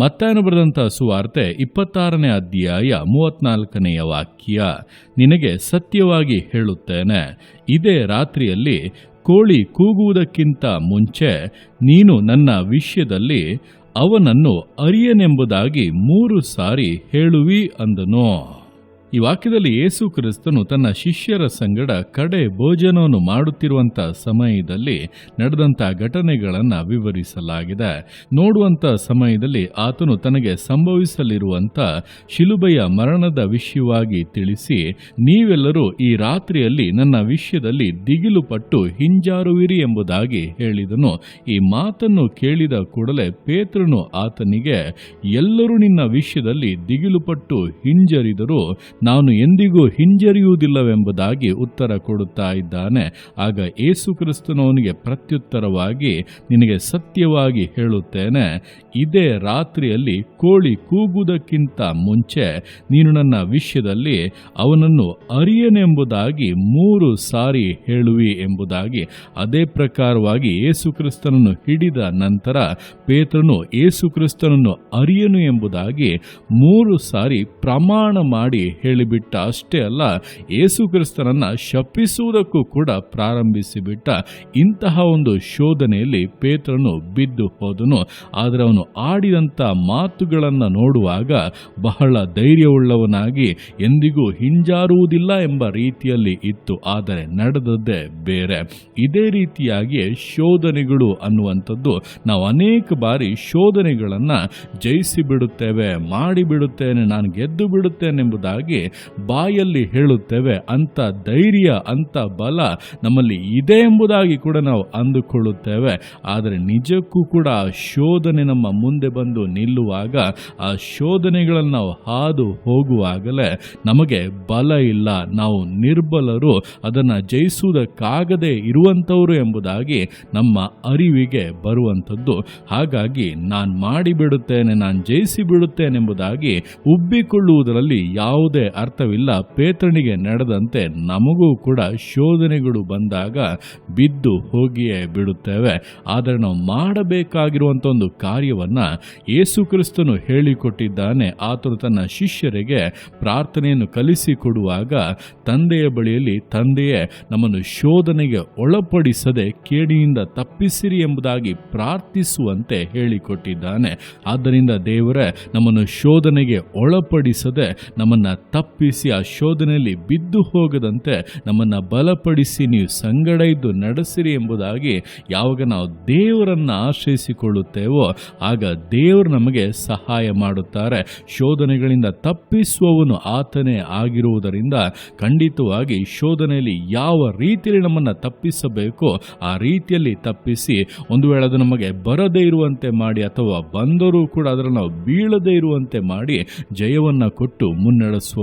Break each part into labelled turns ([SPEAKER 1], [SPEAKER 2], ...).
[SPEAKER 1] ಮತ್ತಾಯನು ಬರೆದಂಥ ಸುವಾರ್ತೆ ಇಪ್ಪತ್ತಾರನೇ ಅಧ್ಯಾಯ ಮೂವತ್ನಾಲ್ಕನೆಯ ವಾಕ್ಯ. ನಿನಗೆ ಸತ್ಯವಾಗಿ ಹೇಳುತ್ತೇನೆ, ಇದೇ ರಾತ್ರಿಯಲ್ಲಿ ಕೋಳಿ ಕೂಗುವುದಕ್ಕಿಂತ ಮುಂಚೆ ನೀನು ನನ್ನ ವಿಷಯದಲ್ಲಿ ಅವನನ್ನು ಅರಿಯನೆಂಬುದಾಗಿ ಮೂರು ಸಾರಿ ಹೇಳುವಿ ಅಂದನು. ಈ ವಾಕ್ಯದಲ್ಲಿ ಯೇಸು ಕ್ರಿಸ್ತನು ತನ್ನ ಶಿಷ್ಯರ ಸಂಗಡ ಕಡೆ ಭೋಜನವನ್ನು ಮಾಡುತ್ತಿರುವಂಥ ಸಮಯದಲ್ಲಿ ನಡೆದಂಥ ಘಟನೆಗಳನ್ನು ವಿವರಿಸಲಾಗಿದೆ. ನೋಡುವಂಥ ಸಮಯದಲ್ಲಿ ಆತನು ತನಗೆ ಸಂಭವಿಸಲಿರುವಂಥ ಶಿಲುಬೆಯ ಮರಣದ ವಿಷಯವಾಗಿ ತಿಳಿಸಿ, ನೀವೆಲ್ಲರೂ ಈ ರಾತ್ರಿಯಲ್ಲಿ ನನ್ನ ವಿಷಯದಲ್ಲಿ ದಿಗಿಲು ಪಟ್ಟು ಹಿಂಜಾರುವಿರಿ ಎಂಬುದಾಗಿ ಹೇಳಿದನು. ಈ ಮಾತನ್ನು ಕೇಳಿದ ಕೂಡಲೇ ಪೇತ್ರನು ಆತನಿಗೆ, ಎಲ್ಲರೂ ನಿನ್ನ ವಿಷಯದಲ್ಲಿ ದಿಗಿಲುಪಟ್ಟು ಹಿಂಜರಿದರೂ ನಾನು ಎಂದಿಗೂ ಹಿಂಜರಿಯುವುದಿಲ್ಲವೆಂಬುದಾಗಿ ಉತ್ತರ ಕೊಡುತ್ತಾ ಇದ್ದಾನೆ. ಆಗ ಏಸು ಕ್ರಿಸ್ತನವನಿಗೆ ಪ್ರತ್ಯುತ್ತರವಾಗಿ, ನಿನಗೆ ಸತ್ಯವಾಗಿ ಹೇಳುತ್ತೇನೆ, ಇದೇ ರಾತ್ರಿಯಲ್ಲಿ ಕೋಳಿ ಕೂಗುವುದಕ್ಕಿಂತ ಮುಂಚೆ ನೀನು ನನ್ನ ವಿಷಯದಲ್ಲಿ ಅವನನ್ನು ಅರಿಯನೆಂಬುದಾಗಿ ಮೂರು ಸಾರಿ ಹೇಳುವಿ ಎಂಬುದಾಗಿ, ಅದೇ ಪ್ರಕಾರವಾಗಿ ಏಸು ಕ್ರಿಸ್ತನನ್ನು ಹಿಡಿದ ನಂತರ ಪೇತ್ರನು ಏಸು ಕ್ರಿಸ್ತನನ್ನು ಅರಿಯನು ಎಂಬುದಾಗಿ ಮೂರು ಸಾರಿ ಪ್ರಮಾಣ ಮಾಡಿ ಹೇಳಿಬಿಟ್ಟ ಅಷ್ಟೇ ಅಲ್ಲ ಯೇಸು ಕ್ರಿಸ್ತನನ್ನು ಶಪಿಸುವುದಕ್ಕೂ ಕೂಡ ಪ್ರಾರಂಭಿಸಿಬಿಟ್ಟ ಇಂತಹ ಒಂದು ಶೋಧನೆಯಲ್ಲಿ ಪೇತ್ರನು ಬಿದ್ದು ಹೋದನು. ಆದರೆ ಅವನು ಆಡಿದಂಥ ಮಾತುಗಳನ್ನು ನೋಡುವಾಗ ಬಹಳ ಧೈರ್ಯವುಳ್ಳವನಾಗಿ ಎಂದಿಗೂ ಹಿಂಜಾರುವುದಿಲ್ಲ ಎಂಬ ರೀತಿಯಲ್ಲಿ ಇತ್ತು. ಆದರೆ ನಡೆದದ್ದೇ ಬೇರೆ. ಇದೇ ರೀತಿಯಾಗಿ ಶೋಧನೆಗಳು ಅನ್ನುವಂಥದ್ದು ನಾವು ಅನೇಕ ಬಾರಿ ಶೋಧನೆಗಳನ್ನು ಜಯಿಸಿ ಬಿಡುತ್ತೇವೆ ಮಾಡಿಬಿಡುತ್ತೇನೆ, ನಾನು ಗೆದ್ದು ಬಿಡುತ್ತೇನೆಂಬುದಾಗಿ ಬಾಯಲ್ಲಿ ಹೇಳುತ್ತೇವೆ ಅಂತ ಧೈರ್ಯ, ಅಂತ ಬಲ ನಮ್ಮಲ್ಲಿ ಇದೆ ಎಂಬುದಾಗಿ ಕೂಡ ನಾವು ಅಂದುಕೊಳ್ಳುತ್ತೇವೆ. ಆದರೆ ನಿಜಕ್ಕೂ ಕೂಡ ಆ ಶೋಧನೆ ನಮ್ಮ ಮುಂದೆ ಬಂದು ನಿಲ್ಲುವಾಗ, ಆ ಶೋಧನೆಗಳನ್ನು ನಾವು ಹಾದು ಹೋಗುವಾಗಲೇ ನಮಗೆ ಬಲ ಇಲ್ಲ. ನಾವು ನಿರ್ಬಲರು. ಅದನ್ನು ಜಯಿಸುವುದಕ್ಕಾಗದೇ ಇರುವಂಥವರು ಎಂಬುದಾಗಿ ನಮ್ಮ ಅರಿವಿಗೆ ಬರುವಂಥದ್ದು. ಹಾಗಾಗಿ ನಾನು ಮಾಡಿಬಿಡುತ್ತೇನೆ, ನಾನು ಜಯಿಸಿ ಬಿಡುತ್ತೇನೆಂಬುದಾಗಿ ಉಬ್ಬಿಕೊಳ್ಳುವುದರಲ್ಲಿ ಯಾವುದೇ ಅರ್ಥವಿಲ್ಲ. ಪೇತ್ರನಿಗೆ ನಡೆದಂತೆ ನಮಗೂ ಕೂಡ ಶೋಧನೆಗಳು ಬಂದಾಗ ಬಿದ್ದು ಹೋಗಿಯೇ ಬಿಡುತ್ತೇವೆ. ಆದರೆ ನಾವು ಮಾಡಬೇಕಾಗಿರುವಂಥ ಒಂದು ಕಾರ್ಯವನ್ನು ಯೇಸು ಕ್ರಿಸ್ತನು ಹೇಳಿಕೊಟ್ಟಿದ್ದಾನೆ. ಆತನು ತನ್ನ ಶಿಷ್ಯರಿಗೆ ಪ್ರಾರ್ಥನೆಯನ್ನು ಕಲಿಸಿಕೊಡುವಾಗ ತಂದೆಯ ಬಳಿಯಲ್ಲಿ, ತಂದೆಯೇ, ನಮ್ಮನ್ನು ಶೋಧನೆಗೆ ಒಳಪಡಿಸದೆ ಕೇಡಿಯಿಂದ ತಪ್ಪಿಸಿರಿ ಎಂಬುದಾಗಿ ಪ್ರಾರ್ಥಿಸುವಂತೆ ಹೇಳಿಕೊಟ್ಟಿದ್ದಾನೆ. ಆದ್ದರಿಂದ ದೇವರೇ, ನಮ್ಮನ್ನು ಶೋಧನೆಗೆ ಒಳಪಡಿಸದೆ ನಮ್ಮನ್ನು ತಪ್ಪಿಸಿ ಆ ಶೋಧನೆಯಲ್ಲಿ ಬಿದ್ದು ಹೋಗದಂತೆ ನಮ್ಮನ್ನು ಬಲಪಡಿಸಿ ನೀವು ಸಂಗಡ ಇದ್ದು ನಡೆಸಿರಿ ಎಂಬುದಾಗಿ ಯಾವಾಗ ನಾವು ದೇವರನ್ನು ಆಶ್ರಯಿಸಿಕೊಳ್ಳುತ್ತೇವೋ ಆಗ ದೇವರು ನಮಗೆ ಸಹಾಯ ಮಾಡುತ್ತಾರೆ. ಶೋಧನೆಗಳಿಂದ ತಪ್ಪಿಸುವವನು ಆತನೇ ಆಗಿರುವುದರಿಂದ ಖಂಡಿತವಾಗಿ ಶೋಧನೆಯಲ್ಲಿ ಯಾವ ರೀತಿಯಲ್ಲಿ ನಮ್ಮನ್ನು ತಪ್ಪಿಸಬೇಕೋ ಆ ರೀತಿಯಲ್ಲಿ ತಪ್ಪಿಸಿ ಒಂದು ವೇಳೆ ಅದು ನಮಗೆ ಬರದೇ ಇರುವಂತೆ ಮಾಡಿ ಅಥವಾ ಬಂದರೂ ಕೂಡ ಅದರ ನಾವು ಬೀಳದೇ ಇರುವಂತೆ ಮಾಡಿ ಜಯವನ್ನು ಕೊಟ್ಟು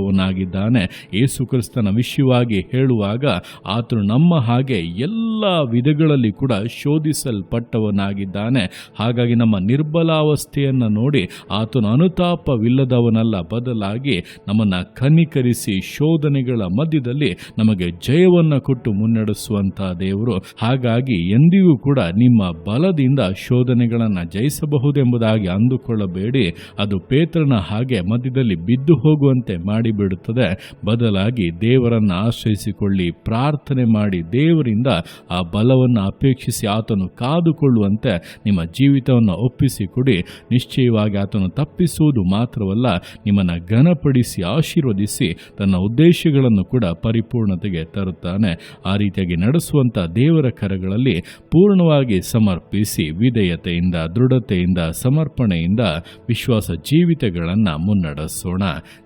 [SPEAKER 1] ಮುನ್ನಡೆಸುವವನಾಗಿದ್ದಾನೆ ಯೇಸು ಕ್ರಿಸ್ತನ ವಿಷಯವಾಗಿ ಹೇಳುವಾಗ ಆತನು ನಮ್ಮ ಹಾಗೆ ಎಲ್ಲ ವಿಧಗಳಲ್ಲಿ ಕೂಡ ಶೋಧಿಸಲ್ಪಟ್ಟವನಾಗಿದ್ದಾನೆ. ಹಾಗಾಗಿ ನಮ್ಮ ನಿರ್ಬಲಾವಸ್ಥೆಯನ್ನು ನೋಡಿ ಆತನ ಅನುತಾಪವಿಲ್ಲದವನಲ್ಲ. ಬದಲಾಗಿ ನಮ್ಮನ್ನು ಕನಿಕರಿಸಿ ಶೋಧನೆಗಳ ಮಧ್ಯದಲ್ಲಿ ನಮಗೆ ಜಯವನ್ನು ಕೊಟ್ಟು ಮುನ್ನಡೆಸುವಂತಹ ದೇವರು. ಹಾಗಾಗಿ ಎಂದಿಗೂ ಕೂಡ ನಿಮ್ಮ ಬಲದಿಂದ ಶೋಧನೆಗಳನ್ನು ಜಯಿಸಬಹುದೆಂಬುದಾಗಿ ಅಂದುಕೊಳ್ಳಬೇಡಿ. ಅದು ಪೇತ್ರನ ಹಾಗೆ ಮಧ್ಯದಲ್ಲಿ ಬಿದ್ದು ಹೋಗುವಂತೆ ಮಾಡಿಬಿಡುತ್ತದೆ. ಬದಲಾಗಿ ದೇವರನ್ನು ಆಶ್ರಯಿಸಿಕೊಳ್ಳಿ. ಪ್ರಾರ್ಥನೆ ಮಾಡಿ ದೇವರಿಂದ ಆ ಬಲವನ್ನು ಅಪೇಕ್ಷಿಸಿ ಆತನು ಕಾದುಕೊಳ್ಳುವಂತೆ ನಿಮ್ಮ ಜೀವಿತವನ್ನು ಒಪ್ಪಿಸಿಕೊಡಿ ನಿಶ್ಚಯವಾಗಿ ಆತನು ತಪ್ಪಿಸುವುದು ಮಾತ್ರವಲ್ಲ, ನಿಮ್ಮನ್ನು ಘನಪಡಿಸಿ ಆಶೀರ್ವದಿಸಿ ತನ್ನ ಉದ್ದೇಶಗಳನ್ನು ಕೂಡ ಪರಿಪೂರ್ಣತೆಗೆ ತರುತ್ತಾನೆ. ಆ ರೀತಿಯಾಗಿ ನಡೆಸುವಂಥ ದೇವರ ಕರಗಳಲ್ಲಿ ಪೂರ್ಣವಾಗಿ ಸಮರ್ಪಿಸಿ ವಿಧೇಯತೆಯಿಂದ, ದೃಢತೆಯಿಂದ, ಸಮರ್ಪಣೆಯಿಂದ ವಿಶ್ವಾಸ ಜೀವಿತಗಳನ್ನು ಮುನ್ನಡೆಸೋಣ.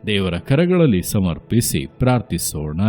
[SPEAKER 1] ದೇವರ ಕರಗಳಲ್ಲಿ ಸಮರ್ಪಿಸಿ ಪ್ರಾರ್ಥಿಸೋಣ.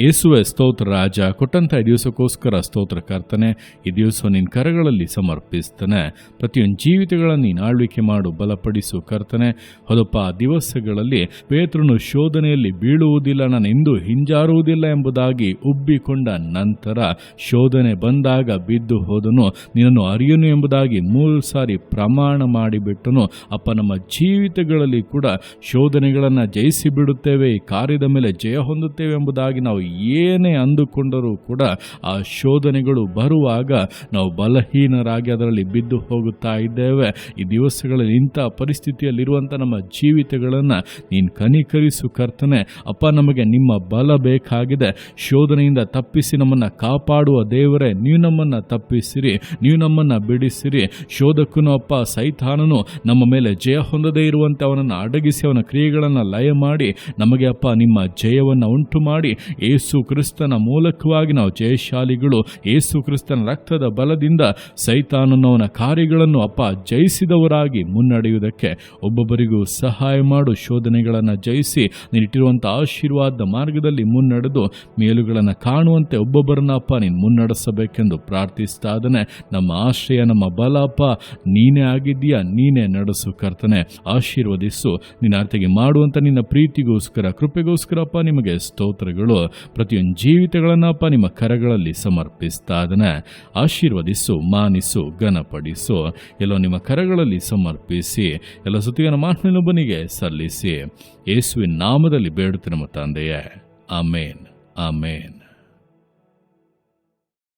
[SPEAKER 1] ಯೇಸುವೆ ಸ್ತೋತ್ರ, ರಾಜ, ಕೊಟ್ಟಂಥ ದಿವಸಕ್ಕೋಸ್ಕರ ಸ್ತೋತ್ರ ಕರ್ತನೆ, ಈ ದಿವಸ ನಿನ್ನ ಕರಗಳಲ್ಲಿ ಸಮರ್ಪಿಸ್ತಾನೆ. ಪ್ರತಿಯೊಂದು ಜೀವಿತಗಳನ್ನು ನೀನು ಆಳ್ವಿಕೆ ಮಾಡು, ಬಲಪಡಿಸು ಕರ್ತನೆ. ಹೊದಪ್ಪ, ಆ ದಿವಸಗಳಲ್ಲಿ ಪೇತ್ರನು ಶೋಧನೆಯಲ್ಲಿ ಬೀಳುವುದಿಲ್ಲ, ನಾನು ಎಂದೂ ಹಿಂಜಾರುವುದಿಲ್ಲ ಎಂಬುದಾಗಿ ಉಬ್ಬಿಕೊಂಡ ನಂತರ ಶೋಧನೆ ಬಂದಾಗ ಬಿದ್ದು ಹೋದನು. ನಿನ್ನನ್ನು ಅರಿಯನು ಎಂಬುದಾಗಿ ಮೂರು ಸಾರಿ ಪ್ರಮಾಣ ಮಾಡಿಬಿಟ್ಟನು. ಅಪ್ಪ, ನಮ್ಮ ಜೀವಿತಗಳಲ್ಲಿ ಕೂಡ ಶೋಧನೆಗಳನ್ನು ಜಯಿಸಿ ಬಿಡುತ್ತೇವೆ ಈ ಕಾರ್ಯದ ಮೇಲೆ ಜಯ ಹೊಂದುತ್ತೇವೆ ಎಂಬುದಾಗಿ ನಾವು ಏನೇ ಅಂದುಕೊಂಡರೂ ಕೂಡ ಆ ಶೋಧನೆಗಳು ಬರುವಾಗ ನಾವು ಬಲಹೀನರಾಗಿ ಅದರಲ್ಲಿ ಬಿದ್ದು ಹೋಗುತ್ತಾ ಇದ್ದೇವೆ. ಈ ದಿವಸಗಳಲ್ಲಿ ಇಂಥ ಪರಿಸ್ಥಿತಿಯಲ್ಲಿರುವಂಥ ನಮ್ಮ ಜೀವಿತಗಳನ್ನು ನೀನು ಕನಿಕರಿಸು ಕರ್ತನೆ. ಅಪ್ಪ, ನಮಗೆ ನಿಮ್ಮ ಬಲ ಬೇಕಾಗಿದೆ. ಶೋಧನೆಯಿಂದ ತಪ್ಪಿಸಿ ನಮ್ಮನ್ನು ಕಾಪಾಡುವ ದೇವರೇ, ನೀವು ನಮ್ಮನ್ನು ತಪ್ಪಿಸಿರಿ, ನೀವು ನಮ್ಮನ್ನು ಬಿಡಿಸಿರಿ. ಶೋಧಕ್ಕೂ ಅಪ್ಪ, ಸೈತಾನನು ನಮ್ಮ ಮೇಲೆ ಜಯ ಹೊಂದದೇ ಇರುವಂತೆ ಅವನನ್ನು ಅಡಗಿಸಿ ಅವನ ಕ್ರಿಯೆಗಳನ್ನು ಲಯ ಮಾಡಿ, ನಮಗೆ ಅಪ್ಪ ನಿಮ್ಮ ಜಯವನ್ನು ಉಂಟು ಮಾಡಿ ಏಸು ಕ್ರಿಸ್ತನ ಮೂಲಕವಾಗಿ ನಾವು ಜಯಶಾಲಿಗಳು. ಏಸು ಕ್ರಿಸ್ತನ ರಕ್ತದ ಬಲದಿಂದ ಸೈತಾನನವನ ಕಾರ್ಯಗಳನ್ನು ಅಪ್ಪ ಜಯಿಸಿದವರಾಗಿ ಮುನ್ನಡೆಯುವುದಕ್ಕೆ ಒಬ್ಬೊಬ್ಬರಿಗೂ ಸಹಾಯ ಮಾಡು. ಶೋಧನೆಗಳನ್ನು ಜಯಿಸಿ ನೀನಿಟ್ಟಿರುವಂಥ ಆಶೀರ್ವಾದ ಮಾರ್ಗದಲ್ಲಿ ಮುನ್ನಡೆದು ಮೇಲುಗಳನ್ನು ಕಾಣುವಂತೆ ಒಬ್ಬೊಬ್ಬರನ್ನ ಅಪ್ಪ ನೀನು ಮುನ್ನಡೆಸಬೇಕೆಂದು ಪ್ರಾರ್ಥಿಸ್ತಾ ಇದ್ದಾನೆ. ನಮ್ಮ ಆಶ್ರಯ, ನಮ್ಮ ಬಲ ಅಪ್ಪ, ನೀನೇ ಆಗಿದ್ದೀಯಾ? ನೀನೇ ನಡೆಸು ಕರ್ತನೆ. ಆಶೀರ್ವದಿಸು. ನಿನ್ನ ಅರ್ಥಗೆ ಮಾಡುವಂಥ ನಿನ್ನ ಪ್ರೀತಿಗೋಸ್ಕರ, ಕೃಪೆಗೋಸ್ಕರ ಅಪ್ಪ ನಿಮಗೆ ಸ್ತೋತ್ರಗಳು. ಪ್ರತಿಯೊಂದು ಜೀವಿತಗಳನ್ನಪ್ಪ ನಿಮ್ಮ ಕರಗಳಲ್ಲಿ ಸಮರ್ಪಿಸ್ತಾ ಅದನ್ನು ಆಶೀರ್ವದಿಸು, ಮಾನಿಸು, ಘನಪಡಿಸು. ಎಲ್ಲೋ ನಿಮ್ಮ ಕರಗಳಲ್ಲಿ ಸಮರ್ಪಿಸಿ, ಎಲ್ಲ ಸುತ್ತಿನ ಮಾತಿನೊಬ್ಬನಿಗೆ ಸಲ್ಲಿಸಿ. ಯೇಸುವಿನ ನಾಮದಲ್ಲಿ ಬೇಡುತ್ತೆ ನಮ್ಮ ತಂದೆಯೇ. ಆಮೇನ್. ಆಮೇನ್.